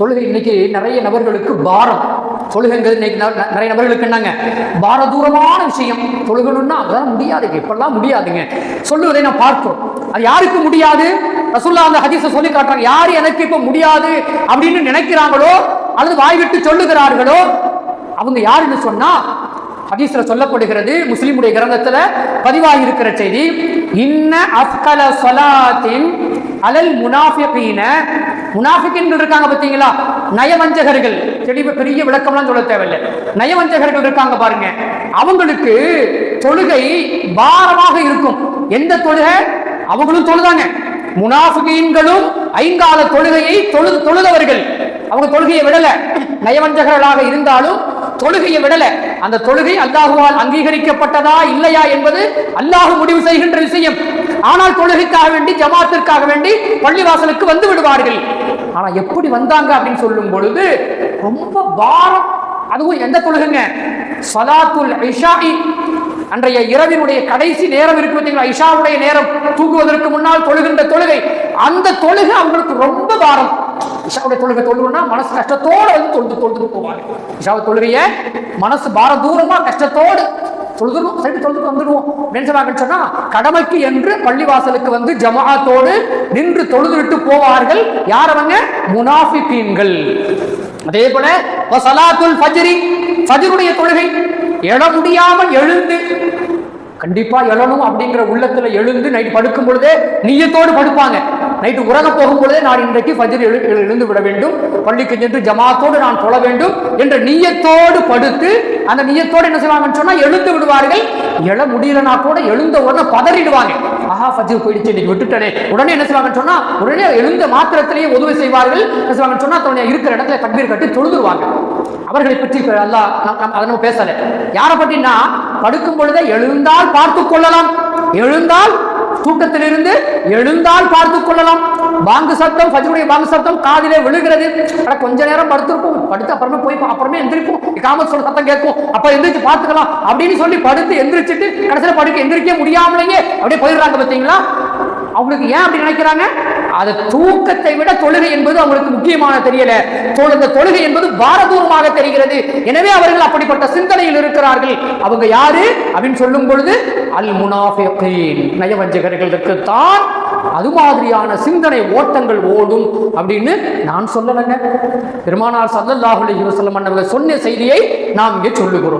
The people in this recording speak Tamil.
தொழுகை இன்னைக்கு நிறைய நபர்களுக்கு பாரம். தொழுகைங்கிறது இன்னைக்கு ந- நிறைய நபர்களுக்கு என்னங்க? பாரதூரமான விஷயம். தொழுகணும்னா அதெல்லாம் முடியாதுங்க இப்பெல்லாம் முடியாதுங்க. சொல்லுவதை நான் பார்க்கிறோம். அது யாருக்கு முடியாது? ரசுல்லா அந்த ஹதீஸை சொல்லி காட்டுறாங்க. யார் எனக்கு இப்ப முடியாது அப்படின்னு நினைக்கிறாங்களோ அல்லது வாய் விட்டு சொல்லுகிறார்களோ அவங்க யாருன்னு சொன்னா ஹதீஸ்ல சொல்லப்படுகிறது முஸ்லிமுடைய கிரந்தத்துல பதிவாகி இருக்கிற செய்தி இன்ன அஃகல சொலாத்தின் அலல் முனாஃபிகீன முனாஃபிகின்கள் இருக்காங்க பார்த்தீங்களா? நயவஞ்சகர்கள். தெளிவு பெரிய விளக்கம்லாம் சொல்ல தேவையில்லை. நயவஞ்சகர்கள் இருக்காங்க பாருங்க. அவங்களுக்கு தொழுகை பாரமாக இருக்கும். எந்த தொழுகை? அவங்களும் தொழுதாங்க. முனாஃபிகீன்களும் ஐங்கால தொழுகையை தொழு தொழுதவர்கள். அவங்க தொழுகையை விடல. நயவஞ்சகர்களாக இருந்தாலும் தொழுகையை விடல. அந்த தொழுகை அல்லாஹுவால் அங்கீகரிக்கப்பட்டதா இல்லையா என்பது அல்லாஹு முடிவு செய்கின்ற விஷயம். ஆனால் தொழுகைக்காக வேண்டி ஜமாத்திற்காக வேண்டி பள்ளிவாசலுக்கு வந்து விடுவார்கள். ஆனா எப்படி வந்தாங்க அப்படின்னு சொல்லும் பொழுது ரொம்ப பாரம். அதுவும் எந்த தொழுகுங்க? சலாத்துல் இஷாஇ. அன்றைய இரவினுடைய கடைசி நேரம் இருக்கு பார்த்தீங்களா? ஐஷாவுடைய நேரம் தூங்குவதற்கு முன்னால் தொழுகின்ற தொழுகை. அந்த தொழுகை அவங்களுக்கு ரொம்ப பாரம். இஷாவுடைய தொழுகை தொழுகுனா மனசு கஷ்டத்தோட வந்து தொழுது தொழுது போவாங்க. இஷாவை தொழுகைய மனசு பார தூரமா கஷ்டத்தோடு தொழுதுருவோம் சரி தொழுதுட்டு வந்துடுவோம். அப்படின்னு சொன்னாங்கன்னு சொன்னா கடமைக்கு என்று பள்ளிவாசலுக்கு வந்து ஜமாத்தோடு நின்று தொழுதுவிட்டு போவார்கள். யார் அவங்க முனாஃபிகீன்கள். அதே போல சலாத்துல் ஃபஜ்ரி ஃபஜ்ருடைய தொழுகை. எழ முடியாமல் எழுந்து கண்டிப்பா எழணும் அப்படிங்கிற உள்ளத்துல எழுந்து நைட் படுக்கும் பொழுதே நீயத்தோடு படுப்பாங்க. நைட்டு உறங்க போகும்பொழுதே நான் இன்றைக்கு ஃபஜர் எழு எழுந்து விட வேண்டும். பள்ளிக்கு சென்று ஜமாத்தோடு நான் தொழ வேண்டும் என்ற நீயத்தோடு படுத்து அந்த நீயத்தோடு என்ன செய்வாங்கன்னு சொன்னா எழுந்து விடுவார்கள். எழ முடியலனா கூட எழுந்த உடனே பதறிடுவாங்க. ஆஹா ஃபஜர் போயிடுச்சு இன்னைக்கு விட்டுட்டனே. உடனே என்ன செய்வாங்கன்னு சொன்னா உடனே எழுந்த மாத்திரத்திலேயே உதவி செய்வார்கள். என்ன செய்வாங்கன்னு சொன்னா தன்னுடைய இருக்கிற இடத்துல தக்பீர் கட்டி தொழுதுருவாங்க. அவர்களை பற்றி அல்லா அதை நம்ம பேசல. யாரை பற்றினா படுக்கும் பொழுதே எழுந்தால் பார்த்து கொள்ளலாம். எழுந்தால் தூக்கத்திலிருந்து எழுந்தால் பார்த்து கொள்ளலாம். பாங்கு சத்தம் ஃபஜ்ருடைய பாங்கு சத்தம் காதிலே விழுகிறது. அட கொஞ்ச நேரம் படுத்திருப்போம். படுத்து அப்புறமே போய் அப்புறமே எந்திரிப்போம். காமத் சொல்ற சத்தம் கேட்கும். அப்ப எந்திரிச்சு பார்த்துக்கலாம். அப்படின்னு சொல்லி படுத்து எந்திரிச்சிட்டு கடைசியில படுக்க எந்திரிக்க முடியாமலேயே அப்படியே போயிடுறாங்க பார்த்தீங்களா? அவங்களுக்கு ஏன் அப்படி நினைக்கிறாங்க? அது தூக்கத்தை விட தொழுகை என்பது அவங்களுக்கு முக்கியமான தெரியல. இந்த தொழுகை என்பது பாரதூரமாக தெரிகிறது. எனவே அவர்கள் அப்படிப்பட்ட நிலையில் இருக்கிறார்கள். அவங்க யாரு? அப்படின்னு சொல்லும் பொழுது அல் முனாஃபிகீன் நயவஞ்சகர்களுக்கு தான் அது மாதிரியான சிந்தனை ஓட்டங்கள் ஓடும் அப்படின்னு நான் சொல்லலைங்க பெருமானார் சல்லல்லாஹுலி அலைஹி வஸல்லம் சொன்ன செய்தியை நாம் இங்கே சொல்லுகிறோம்.